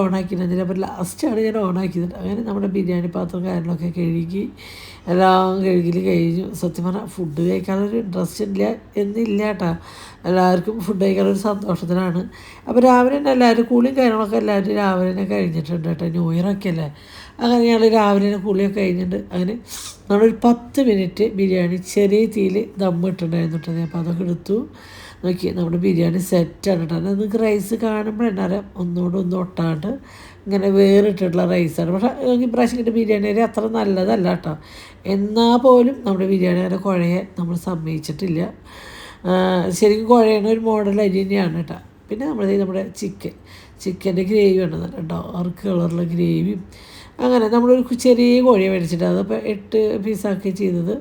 അതിന്റെ അപ്പം ലാസ്റ്റാണ് ഞാൻ ഓണാക്കിയത്. അങ്ങനെ നമ്മുടെ ബിരിയാണി പാത്രം കാര്യങ്ങളൊക്കെ കഴുകി എല്ലാം കഴുകി കഴിഞ്ഞു. സത്യം പറഞ്ഞാൽ ഫുഡ് കഴിക്കാനൊരു ഇൻട്രസ്റ്റ് ഇല്ല എന്നില്ല കേട്ടോ എല്ലാവർക്കും ഫുഡ് കഴിക്കാനൊരു സന്തോഷത്തിലാണ്. അപ്പോൾ രാവിലെ തന്നെ എല്ലാവരും കൂളിയും കാര്യങ്ങളൊക്കെ എല്ലാവരും രാവിലെ തന്നെ കഴിഞ്ഞിട്ടുണ്ട് കേട്ടോ ന്യൂ ഇയറൊക്കെ അല്ലേ? അങ്ങനെ ഞങ്ങൾ രാവിലെ കുളിയൊക്കെ കഴിഞ്ഞിട്ട് അങ്ങനെ നമ്മളൊരു പത്ത് മിനിറ്റ് ബിരിയാണി ചെറിയ തീയിൽ ദമ്മിട്ടുണ്ടായിരുന്നു കേട്ടോ. അപ്പോൾ അതൊക്കെ എടുത്തു. നോക്കി നമ്മുടെ ബിരിയാണി സെറ്റാണ് കേട്ടോ. നിങ്ങൾക്ക് റൈസ് കാണുമ്പോൾ അറിയാം? ഒന്നുകൂടെ ഒന്നും ഒട്ടാണ്ട് ഇങ്ങനെ വേറിട്ടിട്ടുള്ള റൈസാണ് പക്ഷേ ഇപ്രാവശ്യം പ്രാവശ്യം കിട്ടിയ ബിരിയാണി അരി അത്ര നല്ലതല്ല കേട്ടോ. എന്നാൽ പോലും നമ്മുടെ ബിരിയാണി അങ്ങനെ കുഴയാൻ നമ്മൾ സമ്മതിച്ചിട്ടില്ല. ശരിക്കും കുഴയണ ഒരു മോഡൽ അരി തന്നെയാണ് കേട്ടോ. പിന്നെ നമ്മുടെ നമ്മുടെ ചിക്കൻ ചിക്കന്റെ ഗ്രേവി ഉണ്ട് ഡാർക്ക് കളറുള്ള ഗ്രേവിയും അങ്ങനെ നമ്മളൊരു ഒരു ചെറിയ കോഴിയെ മേടിച്ചിട്ട് അതപ്പോൾ എട്ട് പീസാക്കി ചെയ്തത്.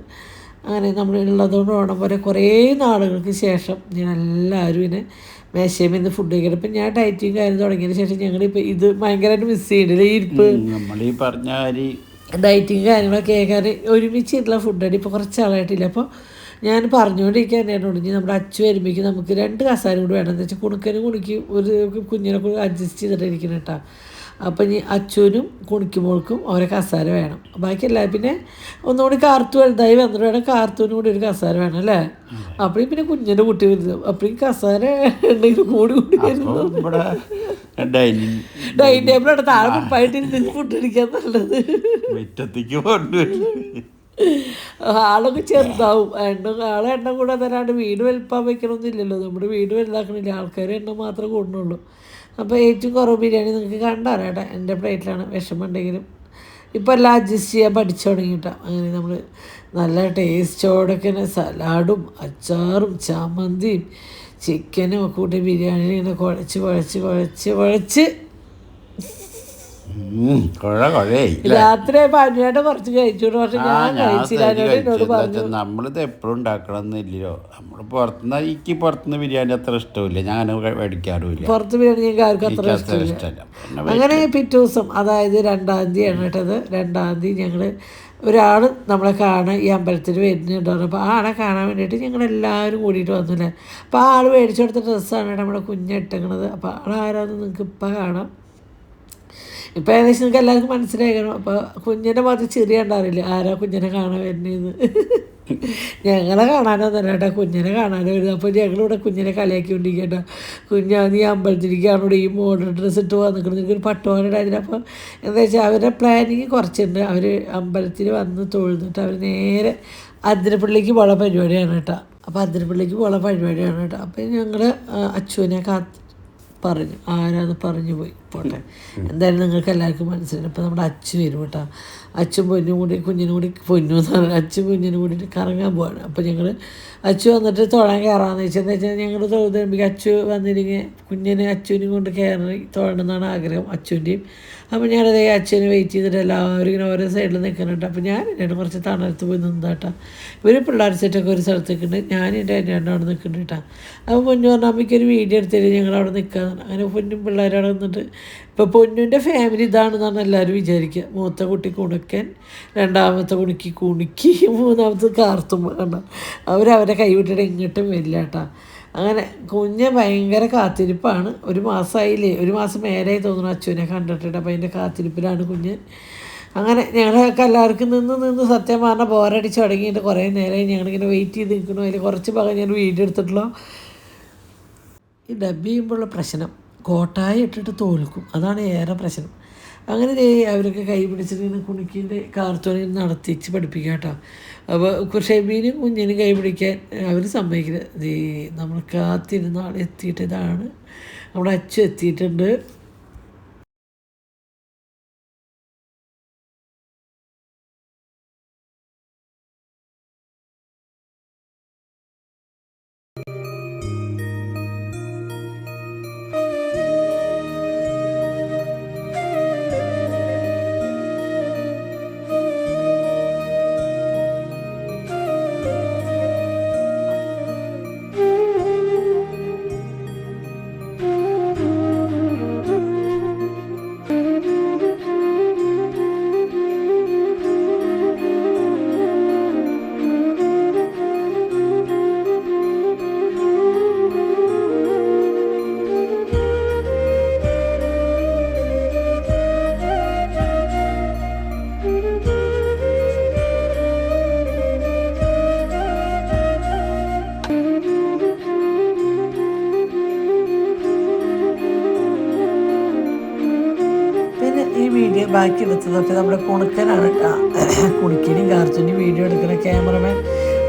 അങ്ങനെ നമ്മൾ ഉള്ളതുകൊണ്ട് ഓണം പോലെ കുറേ നാളുകൾക്ക് ശേഷം ഞാൻ എല്ലാവരും ഇതിനെ മേശയിൽ നിന്ന് ഫുഡ് കഴിക്കണം ഇപ്പം ഞാൻ ഡയറ്റിങ് കാര്യം തുടങ്ങിയതിന് ശേഷം ഞങ്ങളിപ്പോൾ ഇത് ഭയങ്കരമായിട്ട് മിസ് ചെയ്യണില്ലേ ഈ ഇരിപ്പ്? നമ്മൾ ഈ പറഞ്ഞ ഡയറ്റിങ് കാര്യങ്ങളൊക്കെ കേൾക്കാറ് ഒരുമിച്ചിട്ടുള്ള ഫുഡാണ് ഇപ്പോൾ കുറച്ച് ആളായിട്ടില്ല. അപ്പോൾ ഞാൻ പറഞ്ഞുകൊണ്ടിരിക്കാൻ എന്നോട്. ഇനി നമ്മുടെ അച്ചു വരുമ്പോഴേക്കും നമുക്ക് രണ്ട് കസാരം കൂടി വേണം. എന്ന് വെച്ചാൽ കുണുക്കനും കുണിക്ക് ഒരു കുഞ്ഞിനെ കൂടി അഡ്ജസ്റ്റ് ചെയ്തിട്ടിരിക്കണം കേട്ടോ. അപ്പം ഇനി അച്ചൂനും കുണിക്കുമ്പോൾക്കും ഓരോ കസാര വേണം. ബാക്കി പിന്നെ ഒന്നുകൂടി കാർത്തു വലുതായി വന്നിട്ട് വേണം കാർത്തൂനും കൂടി ഒരു കസാര വേണം അല്ലേ? അപ്പോഴും പിന്നെ കുഞ്ഞിന്റെ കുട്ടി വരുന്നത് അപ്പോഴും കസാര ഉണ്ടെങ്കിൽ കൂടി കൂടി അപ്പോൾ ഡൈനിങ് ടേബിളോടെ താഴെ മുപ്പായിട്ട് ഫുഡിരിക്കാൻ നല്ലത്. മുറ്റത്തേക്ക് കൊണ്ടുവരും ആളൊക്കെ ചെറുതാവും. എണ്ണം ആളെ എണ്ണം കൂടെ തരാണ്ട് വീട് വലുപ്പാൻ വെക്കണമെന്നില്ലല്ലോ നമ്മുടെ വീട് വലുതാക്കണില്ല. ആൾക്കാരെ എണ്ണം മാത്രമേ കൂടുന്നുള്ളൂ. അപ്പോൾ ഏറ്റവും കുറവ് ബിരിയാണി നിങ്ങൾക്ക് കണ്ടറിയാട്ടെ. എന്റെ പ്ലേറ്റിലാണ് വിഷമമുണ്ടെങ്കിലും ഇപ്പോൾ എല്ലാം അഡ്ജസ്റ്റ് ചെയ്യാൻ പഠിച്ചു തുടങ്ങിയിട്ടാണ് അങ്ങനെ നമ്മൾ നല്ല ടേസ്റ്റോടെ തന്നെ സലാഡും അച്ചാറും ചമ്മന്തിയും ചിക്കനും ഒക്കെ കൂട്ടി ബിരിയാണി ഇങ്ങനെ കുഴച്ച് കുഴച്ച് കുഴച്ച് കുഴച്ച് രാത്രി പനിയായിട്ട് കുറച്ച് കഴിച്ചു പക്ഷെ ഞാൻ കഴിച്ചില്ല. നമ്മളിത് എപ്പോഴും ഉണ്ടാക്കണമെന്നില്ലല്ലോ നമ്മൾ പുറത്തുനിന്ന് എനിക്ക് പുറത്തുനിന്ന് ബിരിയാണി അത്ര ഇഷ്ടമില്ല. ഞാൻ അങ്ങനെ മേടിക്കാറുമില്ല. പുറത്ത് ബിരിയാണി ആർക്കും അത്ര ഇഷ്ടമില്ല. അങ്ങനെ പിറ്റേ ദിവസം അതായത് രണ്ടാം തീയതിയാണ് കേട്ടത്. രണ്ടാം തീയതി ഞങ്ങൾ ഒരാൾ നമ്മളെ കാണാൻ ഈ അമ്പലത്തിൽ വരുന്നുണ്ടായിരുന്നു അപ്പോൾ ആ ആളെ കാണാൻ വേണ്ടിയിട്ട് ഞങ്ങൾ എല്ലാവരും കൂടിയിട്ട് വന്നില്ലേ? അപ്പോൾ ആ ആൾ മേടിച്ചു കൊടുത്ത ഡ്രസ്സാണ് നമ്മുടെ കുഞ്ഞിട്ടങ്ങണത് അപ്പോൾ ആളാരാന്ന് നിങ്ങൾക്ക് ഇപ്പം കാണാം. ഇപ്പം ഏകദേശം നിങ്ങൾക്ക് എല്ലാവർക്കും മനസ്സിലാക്കണം അപ്പോൾ കുഞ്ഞിനെ മാത്രം ചെറിയ ഉണ്ടാവില്ല ആരാ കുഞ്ഞിനെ കാണാൻ വരുന്നതെന്ന് ഞങ്ങളെ കാണാനൊന്നല്ല കേട്ടോ. കുഞ്ഞിനെ കാണാനോ വരുന്നത് അപ്പോൾ ഞങ്ങളിവിടെ കുഞ്ഞിനെ കളിയാക്കിക്കൊണ്ടിരിക്കട്ടോ കുഞ്ഞാ നീ അമ്പലത്തിലേക്കാണോ ഈ മോഡൽ ഡ്രസ്സ് ഇട്ട് വന്നിക്കണം നിങ്ങൾക്ക് ഒരു പട്ടുപോലെ അപ്പോൾ എന്താ വെച്ചാൽ അവരുടെ പ്ലാനിങ് കുറച്ചുണ്ട്. അവർ അമ്പലത്തിൽ വന്ന് തൊഴുതിട്ട് അവർ നേരെ അതിരപ്പള്ളിക്ക് പോകാൻ പരിപാടിയാണ് കേട്ടോ. അപ്പോൾ അതിരപ്പള്ളിക്ക് പോകാൻ പരിപാടിയാണ് കേട്ടോ. അപ്പോൾ ഞങ്ങൾ അച്ചുവിനെ കാത്ത് പറഞ്ഞു. ആരാന്ന് പറഞ്ഞു പോയി. പോട്ടെ. എന്തായാലും നിങ്ങൾക്ക് എല്ലാവർക്കും മനസ്സിലായി. ഇപ്പോൾ നമ്മുടെ അച്ചു വരും കേട്ടോ. അച്ഛൻ പൊന്നും കൂടി കുഞ്ഞിനും കൂടി പൊന്നു എന്ന് പറഞ്ഞാൽ അച്ഛൻ കുഞ്ഞിനും കൂടിയിട്ട് കറങ്ങാൻ പോവാണ്. അപ്പോൾ ഞങ്ങൾ അച്ചു വന്നിട്ട് തൊഴാൻ കയറാമെന്ന് വെച്ചാൽ എന്താ വെച്ചാൽ ഞങ്ങൾ തൊഴുതുമ്പോൾ അച്ചു വന്നിരിക്കുക കുഞ്ഞിനെ അച്ഛനും കൊണ്ട് കയറി തൊഴണമെന്നാണ് ആഗ്രഹം അച്ചുവിന്റെയും അപ്പോൾ ഞാനത് അച്ഛനെ വെയിറ്റ് ചെയ്തിട്ട് എല്ലാവരും ഇങ്ങനെ ഓരോ സൈഡിൽ നിൽക്കുന്നുണ്ട് അപ്പോൾ ഞാൻ എന്റെ കുറച്ച് തണലത്ത് പോയി നിന്നാട്ടാ ഇവർ പിള്ളേർ സെറ്റൊക്കെ ഒരു സ്ഥലത്ത് നിൽക്കുന്നുണ്ട് ഞാൻ എന്റെ എന്റെ എന്റെ അവിടെ നിൽക്കുന്നുണ്ട് കേട്ടോ അപ്പോൾ പൊന്നു പറഞ്ഞാൽ അമ്മയ്ക്കൊരു വീഡിയോ എടുത്തിട്ട് ഞങ്ങൾ അവിടെ നിൽക്കാന്ന് അങ്ങനെ പൊന്നും പിള്ളേരവിടെ നിന്നിട്ട് ഇപ്പോൾ പൊന്നുന്റെ ഫാമിലി ഇതാണെന്നാണ് എല്ലാവരും വിചാരിക്കുക മൂത്ത കുട്ടി കുണുക്കൻ രണ്ടാമത്തെ കുണിക്ക് കുണുക്കി മൂന്നാമത്തെ കാർത്തും കണ്ട അവരവരെ കൈവിട്ടിട്ട് എങ്ങോട്ടും വരില്ല കേട്ടോ അങ്ങനെ കുഞ്ഞ് ഭയങ്കര കാത്തിരിപ്പാണ്. ഒരു മാസമായില്ലേ ഒരു മാസം മേലായി തോന്നുന്നു അച്ഛനെ കണ്ടിട്ടുണ്ട് അപ്പോൾ അതിന്റെ കാത്തിരിപ്പിലാണ് കുഞ്ഞ്. അങ്ങനെ ഞങ്ങളൊക്കെ എല്ലാവർക്കും നിന്ന് നിന്ന് സത്യം പറഞ്ഞാൽ ബോറടിച്ച് തുടങ്ങിയിട്ട് കുറേ നേരമായി ഞങ്ങളിങ്ങനെ വെയിറ്റ് ചെയ്ത് നിൽക്കണു അതിൽ കുറച്ച് ഭാഗം ഞാൻ വീഡിയോ എടുത്തിട്ടുള്ളൂ. ഈ ഡബ് ചെയ്യുമ്പോഴുള്ള പ്രശ്നം. കോട്ടായി ഇട്ടിട്ട് തോൽക്കും. അതാണ് ഏറെ പ്രശ്നം. അങ്ങനെ അവരൊക്കെ കൈ പിടിച്ചിട്ട് കുണിക്കിന്റെ കാർത്തോണിൽ നടത്തിച്ച് പഠിപ്പിക്കുക കേട്ടോ. അപ്പോൾ ഷെബീനും കുഞ്ഞിനും കൈ പിടിക്കാൻ അവർ ദേ നമ്മൾ കാത്തിരുന്ന ആൾ എത്തിയിട്ട് ഇതാണ് നമ്മുടെ അച്ഛൻ എത്തിയിട്ടുണ്ട്. ബാക്കി എടുത്തതൊക്കെ നമ്മുടെ കുണുക്കനാണ് കേട്ടോ കുണുക്കിനും കാർച്ചനും വീഡിയോ എടുക്കുന്ന ക്യാമറമാൻ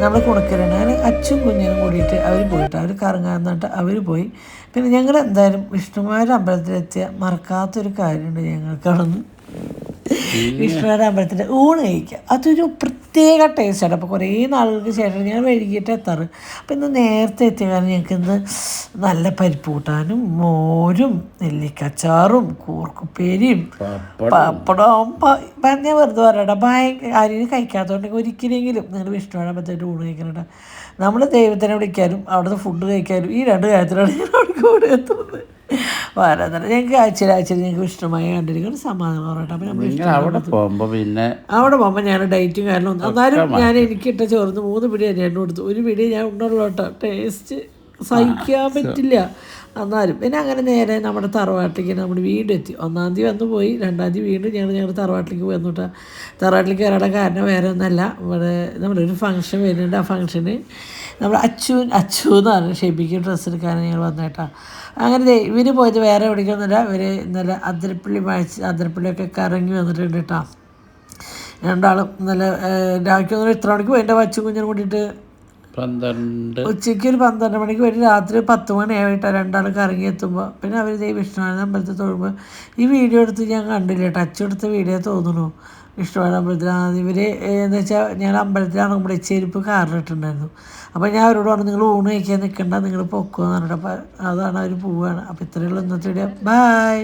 നമ്മുടെ കുണുക്കനാണ്. അങ്ങനെ അച്ഛനും കുഞ്ഞിനും കൂടിയിട്ട് അവർ പോയിട്ട് അവർ കറങ്ങാൻ എന്നിട്ട് അവർ പോയി. പിന്നെ ഞങ്ങൾ എന്തായാലും വിഷ്ണുമാരുടെ അമ്പലത്തിലെത്തിയ മറക്കാത്തൊരു കാര്യമുണ്ട് ഞങ്ങൾക്കാണെന്ന് വിഷ്ണുമാരുടെ അമ്പലത്തിന്റെ ഊണ് കഴിക്കുക അതൊരു പ്രത്യേക ടേസ്റ്റാണ് അപ്പോൾ കുറേ നാളുകൾക്ക് ശേഷം ഞാൻ വൈകിട്ട് എത്താറ്. അപ്പോൾ ഇന്ന് നേരത്തെ എത്തിയ കാരണം ഞങ്ങൾക്ക് ഇന്ന് നല്ല പരിപ്പ് കൂട്ടാനും മോരും നെല്ലിക്കച്ചാറും കൂർക്കുപ്പേരിയും പപ്പടവും. പറഞ്ഞ വെറുതെ പറയണ്ട. ഭയങ്കര ആരെയും കഴിക്കാത്തതുകൊണ്ടെങ്കിൽ ഒരിക്കലെങ്കിലും നിങ്ങൾ വിഷ്ണുവാണ് അമ്പലത്തിന്റെ ഊണ് കഴിക്കണ നമ്മൾ ദൈവത്തിനെ വിളിക്കാനും അവിടുന്ന് ഫുഡ് കഴിക്കാനും ഈ രണ്ട് കാര്യത്തിലാണ് ഞാൻ അവിടെ കൂടെ എത്തുന്നത്. വരാൻ തന്നെ ഞങ്ങൾക്ക് ആഴ്ചയിൽ ആഴ്ചയിൽ ഞങ്ങൾക്ക് ഇഷ്ടമായി കണ്ടിരിക്കുന്നത് സമാധാനം പറയട്ടെ. അപ്പം നമ്മൾ അവിടെ പോകുമ്പോൾ പിന്നെ അവിടെ പോകുമ്പോൾ ഞാൻ ഡയറ്റും കാരണം ഒന്നും എന്നാലും ഞാൻ എനിക്കിട്ട ചോർന്ന് മൂന്ന് പിടി ഞാൻ കൊടുത്തു. ഒരു പിടി ഞാൻ ഉണ്ടല്ലോ കേട്ടോ. ടേസ്റ്റ് സഹിക്കാൻ പറ്റില്ല. എന്നാലും പിന്നെ അങ്ങനെ നേരെ നമ്മുടെ തറവാട്ടിലേക്ക് നമ്മുടെ വീണ്ടും എത്തി ഒന്നാം തീയതി വന്ന് പോയി. രണ്ടാം തീയതി വീണ്ടും ഞങ്ങൾ ഞങ്ങളുടെ തറവാട്ടിലേക്ക് പോയി എന്നിട്ട് തറവാട്ടിലേക്ക് വരാനുള്ള കാരണം വേറെ ഒന്നല്ല. ഇവിടെ നമ്മുടെ ഒരു ഫംഗ്ഷൻ വരുന്നുണ്ട്. ആ ഫംഗ്ഷന് നമ്മുടെ അച്ചു അച്ചു എന്ന് പറഞ്ഞ ഷെബിക്ക് ഡ്രസ്സ് എടുക്കാനാണ് ഞങ്ങൾ വന്നേട്ടാ അങ്ങനെ ഇവർ പോയത് വേറെ എവിടേക്കൊന്നുമില്ല ഇവർ ഇന്നലെ അതിരപ്പള്ളി മാഴ്ച അതിരപ്പള്ളിയൊക്കെ കറങ്ങി വന്നിട്ടുണ്ട് കേട്ടോ രണ്ടാളും നല്ല രാവിലെ ഇത്ര മണിക്ക് പോയി? എന്റെ വച്ചു കുഞ്ഞിനെ കൂട്ടിയിട്ട് പന്ത്രണ്ട്. ഉച്ചയ്ക്ക് ഒരു പന്ത്രണ്ട് മണിക്ക് വരും. രാത്രി പത്ത് മണിയായിട്ടാണ് രണ്ടാൾക്ക് കറങ്ങി എത്തുമ്പോൾ പിന്നെ അവർ ഈ വിഷ്ണുവാനന്ദ അമ്പലത്തിൽ തൊഴുമ്പോൾ ഈ വീഡിയോ എടുത്ത് ഞാൻ കണ്ടില്ല ടച്ച് എടുത്ത വീഡിയോ തോന്നുന്നു വിഷ്ണുവാന അമ്പലത്തിലാണ് ഇവർ എന്ന് വെച്ചാൽ ഞാൻ അമ്പലത്തിലാണ് നമ്മുടെ ചെരുപ്പ് കാറിലിട്ടുണ്ടായിരുന്നു. അപ്പോൾ ഞാൻ അവരോട് പറഞ്ഞു നിങ്ങൾ ഊണ് കഴിക്കാൻ നിൽക്കണ്ട നിങ്ങൾ പൊക്കുമെന്ന് പറഞ്ഞിട്ട്. അപ്പോൾ അതാണ് അവർ പോവുകയാണ് അപ്പോൾ ഇത്രയുള്ള ഇന്നത്തെ വീഡിയോ. ബായ്